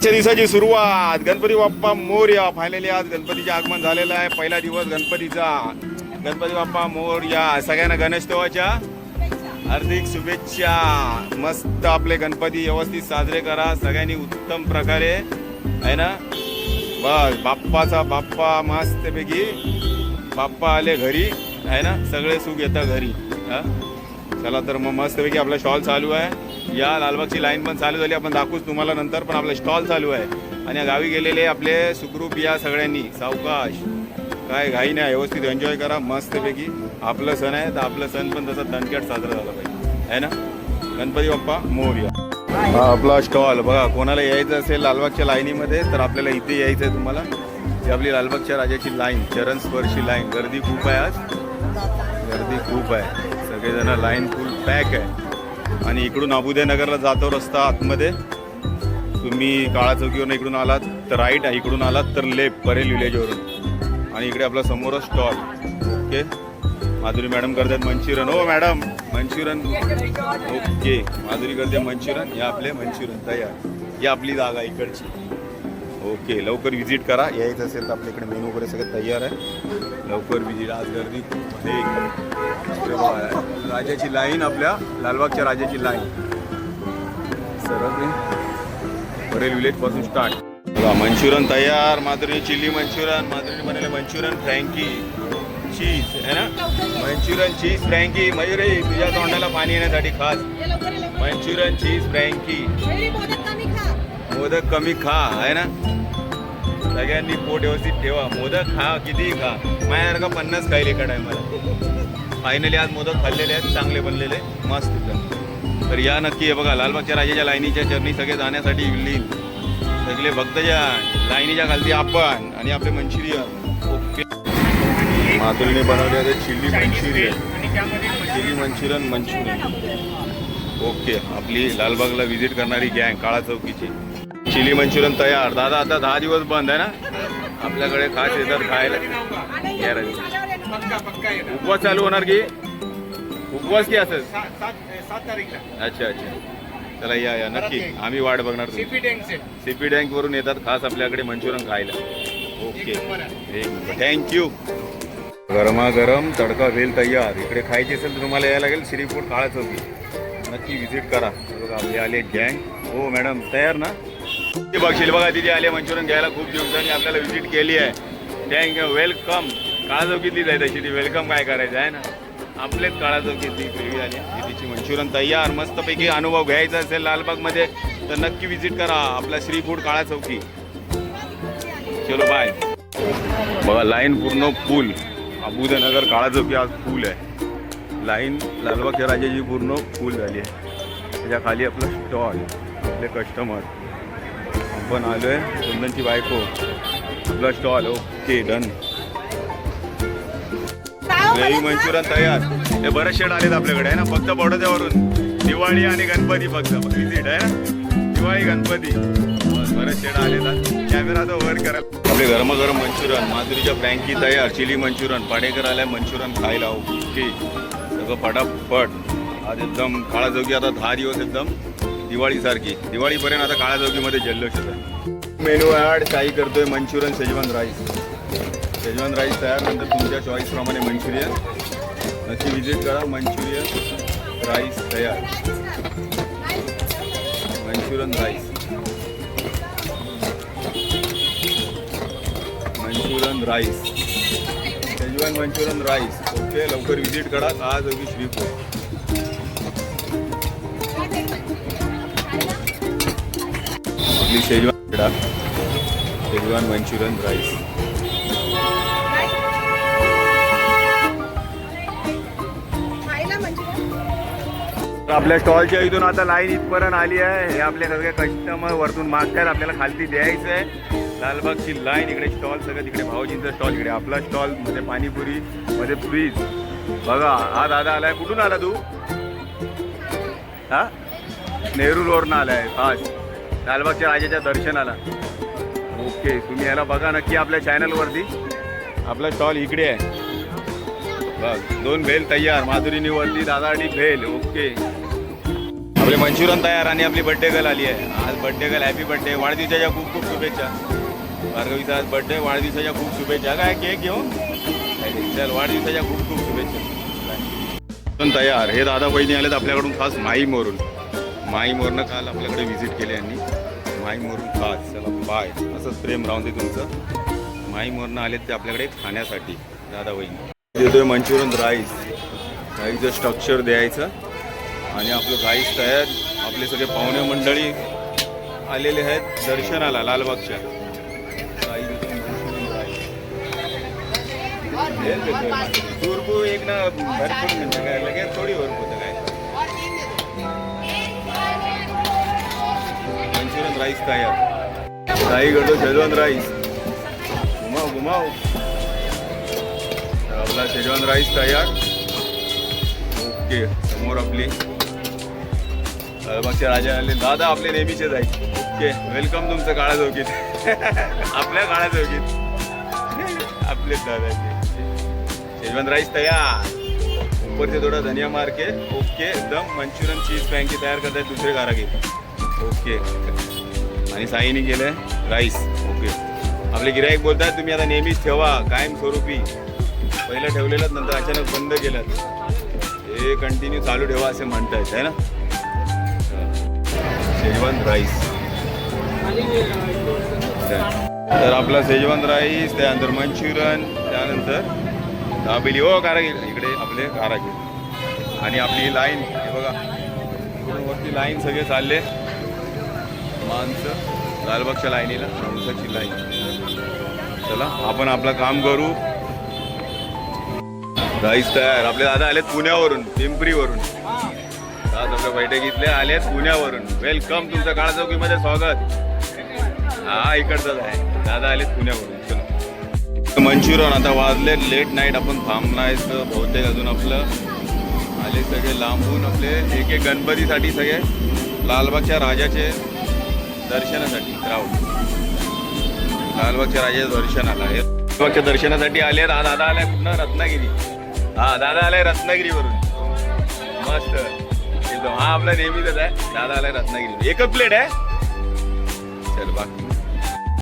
आजच्या दिवसाची सुरुवात. गणपती बाप्पा मोर्या. फायनली आज गणपतीचे आगमन झालेलं आहे. पहिला दिवस गणपतीचा. गणपती बाप्पा मोर्या. सगळ्यांना गणेशोत्सवाच्या हार्दिक शुभेच्छा. मस्त आपले गणपती व्यवस्थित साजरे करा. सगळ्यांनी उत्तम प्रकारे. आहे ना? बस. बाप्पाचा बाप्पा मस्तपैकी बाप्पा आले घरी. आहे ना? सगळे सुख येतं घरी. हा? चला तर मग मस्तपैकी आपला शॉल चालू आहे. या लालबागची लाईन पण चालू झाली. आपण दाखवूच तुम्हाला नंतर पण आपला स्टॉल चालू आहे. आणि या गावी गेलेले आपले सुखरूप या सगळ्यांनी. सावकाश. काय घाई नाही व्यवस्थित एन्जॉय करा मस्तपैकी. आपलं सण आहे तर आपलं सण पण तसं दणक्यात साजरा झाला पाहिजे. आहे ना? गणपती बाप्पा मोर्या. हा आपला स्टॉल. बघा कोणाला यायचं असेल लालबागच्या लाईनीमध्ये तर आपल्याला इथे यायचं आहे तुम्हाला. ही आपली लालबागच्या राजाची लाईन चरण स्पर्शी लाईन. गर्दी खूप आहे आज. गर्दी खूप आहे. सगळेजण लाईन फुल पॅक आहे. आणि इकडून अबुदयनगरला जातो रस्ता आतमध्ये. तुम्ही काळा चौकीवरून इकडून आलात तर राईट आहे इकडून आलात तर लेफ्ट परेल विलेजवरून. आणि इकडे आपला समोरच स्टॉल ओके माधुरी मॅडम करतात मंचुरियन हो मॅडम मंचुरियन ओके माधुरी करते मंचुरियन या आपले मंचुरियन तयार. ही आपली जागा इकडची. ओके लवकर विजिट करा. यायचं असेल तर आपल्या इकडे मेनू वगैरे सगळं तयार आहे. लवकर विजिट आज गर्दी खूप आहे राजाची लाईन आपल्या लालबागच्या राजाची लाईन सरळ परेल विलेजपासून स्टार्ट बघा मंचुरियन तयार माधुरी चिली मंचुरियन माधुरी बनवले मंचुरियन फ्रँकी चीज है ना? मंचुरियन चीज फ्रँकी मयुरी तुझ्या तोंडाला पाणी येण्यासाठी खास. मंचुरियन चीज फ्रँकी. मोदक कमी खा आहे ना? सगळ्यांनी पोट व्यवस्थित ठेवा. मोदक खा किती खा. माझ्यासारखा पन्नास खायले का टायमाला फायनली आज मोदक खाल्लेले आहेत चांगले बनलेले मस्त एकदम. तर या नक्की आहे बघा लालबागच्या राजाच्या लाईनीच्या चरणी सगळे जाण्यासाठी विल्लीन सगळे भक्तच्या लाईनीच्या खालती आपण आणि आपले मंचुरियन. ओके. मातुलीने बनवले होते chilli Manchurian. Chilli Manchurian Manchurian. Okay. आपली लालबागला व्हिजिट करणारी गँग काळा चौकीची. चिली मंचुरियन तयार. दादा आता दहा दिवस बंद आहे ना? आपल्याकडे खास येतात खायला. या उपवास चालू होणार की? उपवास की असं? अच्छा अच्छा. चला या या. नक्की. आम्ही वाट बघणार सीपी टँक वरून येतात खास आपल्याकडे मंचुरियन खायला. ओके थँक्यू गरमागरम तडका वेल तयार. इकडे खायची असेल तर तुम्हाला यायला लागेल. श्रीपूर फूड होती. नक्की व्हिजिट करा. बघा आले गँग हो मॅडम तयार ना? ते शिल्पा बघा तिथे आले मंचुरियन घ्यायला खूप दिवसांनी आपल्याला व्हिजिट केली आहे. थँक्यू वेलकम काळा चौकीतली आहे तशी ती वेलकम काय करायचं आहे ना? आपलेच काळा चौकीतली आली तिची मंचुरियन तयार मस्तपैकी अनुभव घ्यायचा असेल लालबागमध्ये तर नक्की व्हिजिट करा आपला श्री फूड काळा चौकी चलो बाय बघा लाईन पूर्ण फुल अबुदनगर काळा चौकी आज फुल आहे. लाईन लालबागच्या राजाची पूर्ण फुल झाली आहे. त्याच्याखाली आपलं स्टॉल आपले कस्टमर आपण आलो आहे कुंदनची बायको. आपला स्टॉल ओके डन दही मंचुरियन तयार. हे बरेच शेड आलेत आपल्याकडे आहे ना? फक्त बडोद्यावरून दिवाळी आणि गणपती फक्त. विजिट आहे ना? दिवाळी गणपती. बस बरेच शेड आलेत कॅमेरा तर वर करायला आपले गरमागरम मंचुरियन माधुरीच्या फ्रँकी तयार चिली मंचुरियन पाडेकर आलाय मंचुरियन खायला. ओके सगळं फटाफट आज एकदम काळाजोगी आता दहा दिवस एकदम. दिवाळीसारखी. दिवाळीपर्यंत आता काळा चौकीमध्ये जल्लोष होतं मेनू ॲड काही करतोय Manchurian Schezwan rice. Schezwan rice तयार नंतर तुमच्या चॉईसप्रमाणे मंचुरियन. नक्की विजिट करा मंचुरियन राईस तयार. Manchurian rice. Manchurian rice. Schezwan Manchurian rice. Okay लवकर विजिट करा काळाजोगी होगी श्रीपूर आपली शेजवान पेढा शेजवान मंचुरियन राईस. तर आपल्या स्टॉलच्या इथून आता लाईन इथपर्यंत आली आहे. हे आपले सगळे कस्टमर वरतून मागतात आपल्याला खालती द्यायचं आहे लालबागची लाईन इकडे स्टॉल सगळं तिकडे भाऊजींचा स्टॉल इकडे. आपला स्टॉलमध्ये पाणीपुरी मध्ये फ्रीज. बघा हा दादा आलाय. कुठून आला तू? हा? नेहरू रोडनं आलाय. खास लालबागच्या राजाच्या दर्शनाला. ओके तुम्ही याला बघा नक्की आपल्या चॅनलवरती आपला स्टॉल इकडे आहे. बघ दोन भेल तयार माधुरीनीवरती दादा आणि भेल ओके. आपले मंचुरियन तयार आणि आपली बर्थडे गर्ल आली आहे. आज बर्थडे गर्ल हॅपी बर्थडे वाढदिवसाच्या खूप खूप शुभेच्छा. भार्गवीचा आज बर्थडे वाढदिवसाच्या खूप शुभेच्छा. काय केक घेऊन? चल वाढदिवसाच्या खूप खूप शुभेच्छा. पण तयार हे दादा बहिणी आलेत आपल्याकडून खास माहीमवरून माहीमवरनं काल आपल्याकडे व्हिजिट केली यांनी. माहीमवरून खास चला बाय असंच प्रेम राहून दे तुमचं. माहीमवरनं आलेत ते आपल्याकडे खाण्यासाठी दादा बहिणी देतोय मंचुरियन राईस राईसचं स्ट्रक्चर द्यायचं. आणि आपलं राईस तयार. आपले सगळे पाहुणे मंडळी आलेले आहेत दर्शनाला लालबागच्या. एक ना भरपूर म्हणजे काय लगेच थोडी राईस तयार राई गडो शेजवान राईस घुमाव घुमाव तर आपला शेजवान राईस तयार. ओके समोर आपली लालबागचे राजा आले दादा आपले नेहमीचेच आहे ओके वेलकम तुमचं काळा चौकीत. आपल्या काळा चौकीत. आपलेच दादाचे. शेजवान राईस तयार. ऊपरचे थोडा धनिया मार के ओके एकदम मंचुरियन चीज पॅनकी तयार करतायत दुसरे कारागीर ओके. आणि साईनी केलं राईस. ओके. आपले गिराईक बोलतात तुम्ही आता नेहमीच ठेवा कायम स्वरूपी. पहिलं ठेवलेलं नंतर अचानक बंद केलं. हे कंटिन्यू चालू ठेवा असे म्हणतायत आहे ना? Schezwan rice. तर आपला शेजवान राईस त्यानंतर मंचुरियन त्यानंतर दाबेली. हो कारागीर इकडे आपले कारागीर आणि आपली लाईन हे बघा. वरती लाईन सगळे चालले. माणसं. लालबागच्या लाईनीला माणसाची लाईन चला आपण आपलं काम करू. राईस तयार. आपले दादा आलेत पुण्यावरून पिंपरीवरून. आज आपल्या बैठकीतले आलेत पुण्यावरून. वेलकम तुमचं काळा चौकीमध्ये स्वागत. हा इकडचंच आहे. दादा आलेत पुण्यावरून. चला. मंचुरियन आता वाजले लेट नाईट आपण थांबणायचं बहुतेक अजून आपलं. आले सगळे लांबून आपले. एक एक गणपतीसाठी सगळे. लालबागच्या राजाचे. दर्शनासाठी क्राऊड लालबागच्या राजाच्या दर्शनाला आहे लालबागच्या दर्शनासाठी आले हा दादा आलाय पुन्हा रत्नागिरी. हा दादा आलाय रत्नागिरीवरून. मस्त. एकदम. हा आपला नेहमीच आहे. दादा आलाय रत्नागिरी एकच प्लेट आहे. चल बाकी